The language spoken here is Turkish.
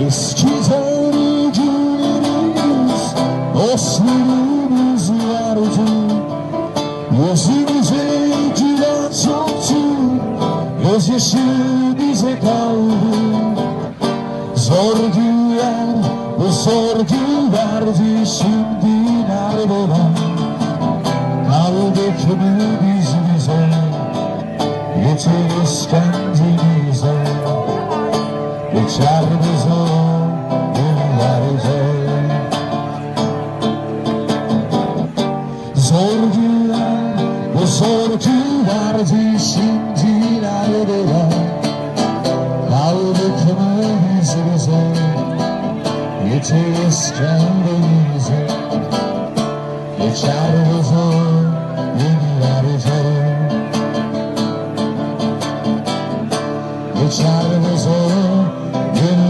Güzel günlerimiz Dostlarımız vardı. Yüzümüze gülen çoktu Gözyaşı bize kaldı. Zor günler Bu zor günlerdi Şimdi neredeler? Kaldık mı biz bize? Yeteriz kendimize. Geçer biz o Zor günler Bu zor günlerdi Şimdi neredeler Kaldık mı biz bize Yeteriz kendimize Geçer biz o günlerce Geçer biz o günlerce